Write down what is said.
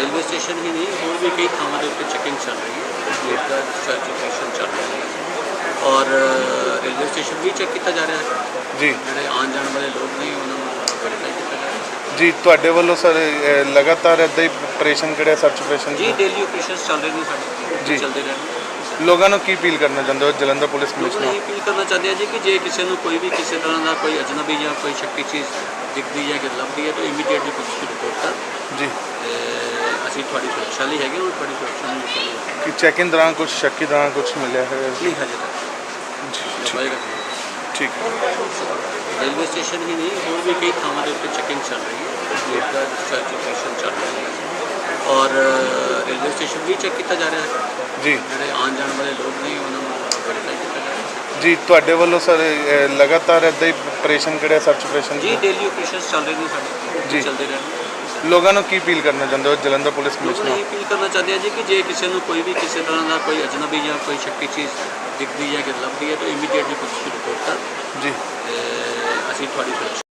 Railway station ਹੀ ਨਹੀਂ ਹੋਰ ਵੀ ਕਈ ਥਾਵਾਂ ਦੇ ਉੱਤੇ ਚੈਕਿੰਗ ਚੱਲ ਰਹੀ ਹੈ। ਗੇਟ ਦਾ ਸਰਚ ਆਪਰੇਸ਼ਨ ਚੱਲ ਰਿਹਾ ਹੈ। ਔਰ ਰੇਲਵੇ ਸਟੇਸ਼ਨ ਵੀ ਚੈੱਕ ਕੀਤਾ ਜਾ ਰਿਹਾ ਹੈ। ਜੀ। ਜਿਹੜੇ ਆਉਣ ਜਾਣ ਵਾਲੇ ਲੋਕ ਨੇ ਉਹਨਾਂ ਨੂੰ ਵੈਰੀਫਾਈ ਕੀਤਾ ਜਾ ਰਿਹਾ ਹੈ। ਜੀ ਤੁਹਾਡੇ ਵੱਲੋਂ ਸਰ ਲਗਾਤਾਰ ਇਦਾਂ ਹੀ ਆਪਰੇਸ਼ਨ ਕਿਹੜਾ ਸਰਚ ਆਪਰੇਸ਼ਨ ਜੀ ਡੇਲੀ ਆਪਰੇਸ਼ਨਸ ਚੱਲ ਰਹੇ ਨੇ ਸਾਡੇ। ਜੀ। ਚੱਲਦੇ ਰਹਿਣਗੇ ਲੋਕਾਂ ਨੂੰ ਕੀ ਅਪੀਲ ਕਰਨਾ ਚਾਹੁੰਦੇ ਹੋ ਜਲੰਧਰ ਪੁਲਿਸ ਲੋਕਾਂ ਨੂੰ ਕਮਿਸ਼ਨਰ ਇਹ ਅਪੀਲ ਕਰਨਾ ਚਾਹੁੰਦੇ ਹਾਂ ਜੀ ਕਿ ਜੇ ਕਿਸੇ ਨੂੰ ਕੋਈ ਵੀ ਕਿਸੇ ਤਰ੍ਹਾਂ ਦਾ ਕੋਈ ਅਜਨਬੀ ਜਾਂ ਕੋਈ ਸ਼ੱਕੀ ਚੀਜ਼ ਦਿਖਦੀ ਹੈ ਕਿ ਲੱਭਦੀ ਹੈ ਤਾਂ ਇਮੀਡੀਏਟਲੀ ਪੁਲਿਸ ਨੂੰ ਰਿਪੋਰਟ ਕਰ ਜੀ ਤੇ ਅਸੀਂ ਤੁਹਾਡੀ ਸੁਰੱਖਿਆ ਲਈ ਹੈਗੇ ਹਾਂ ਤੁਹਾਡੀ ਸੁਰੱਖਿਆ ਨੂੰ ਯਕੀਨੀ ਰੱਖਾਂਗੇ। ਕਿ ਚੈਕਿੰਗ ਦੌਰਾਨ ਕੁਝ ਸ਼ੱਕੀ ਦੌਰਾਨ ਕੁਝ ਮਿਲਿਆ ਹੈ? ਨਹੀਂ ਹਜੇ ਤੱਕ। ਠੀਕ। ਹੈ ਰੇਲਵੇ ਸਟੇਸ਼ਨ ਹੀ ਨਹੀਂ ਹੋਰ ਵੀ ਕਈ ਥਾਵਾਂ ਦੇ ਉੱਤੇ ਚੈਕਿੰਗ ਚੱਲ ਰਹੀ ਹੈ। ਗੇਟ ਦਾ ਸਰਚ ਆਪਰੇਸ਼ਨ ਚੱਲ ਰਿਹਾ ਹੈ ਔਰ ਅ, ਰੇਲਵੇ ਸਟੇਸ਼ਨ ਵੀ ਚੈੱਕ ਕੀਤਾ ਜਾ ਰਿਹਾ ਹੈ। ਜੀ। ਜਿਹੜੇ ਆਉਣ ਜਾਣ ਵਾਲੇ ਲੋਕ ਨੇ ਉਹਨਾਂ ਨੂੰ ਵੈਰੀਫਾਈ ਕੀਤਾ ਜਾ ਰਿਹਾ ਹੈ। ਜੀ ਤੁਹਾਡੇ ਵੱਲੋਂ ਸਰ ਅਹ, ਲਗਾਤਾਰ ਇਦਾਂ ਹੀ ਆਪਰੇਸ਼ਨ ਕਿਹੜਾ ਸਰਚ ਆਪਰੇਸ਼ਨ ਜੀ ਡੇਲੀ ਆਪਰੇਸ਼ਨਸ ਚੱਲ ਰਹੇ ਨੇ ਸਾਡੇ। ਜੀ। ਚੱਲਦੇ ਰਹਿਣਗੇ। ਲੋਕਾਂ ਨੂੰ ਕੀ ਅਪੀਲ ਕਰਨਾ ਚਾਹੁੰਦੇ ਹੋ? ਜਲੰਧਰ ਪੁਲਿਸ ਲੋਕਾਂ ਨੂੰ ਕਮਿਸ਼ਨਰ ਇਹ ਅਪੀਲ ਕਰਨਾ ਚਾਹੁੰਦੇ ਹਾਂ ਜੀ ਕਿ ਜੇ ਕਿਸੇ ਨੂੰ ਕੋਈ ਵੀ ਕਿਸੇ ਤਰ੍ਹਾਂ ਦਾ ਕੋਈ ਅਜਨਬੀ ਜਾਂ ਕੋਈ ਸ਼ੱਕੀ ਚੀਜ਼ ਦਿਖਦੀ ਹੈ ਕਿ ਲੱਭਦੀ ਹੈ ਤਾਂ ਇਮੀਡੀਏਟਲੀ ਪੁਲਿਸ ਨੂੰ ਰਿਪੋਰਟ ਕਰ। ਜੀ। ਤੇ ਅਸੀਂ ਤੁਹਾਡੀ ਸੁਰੱਖਿਆ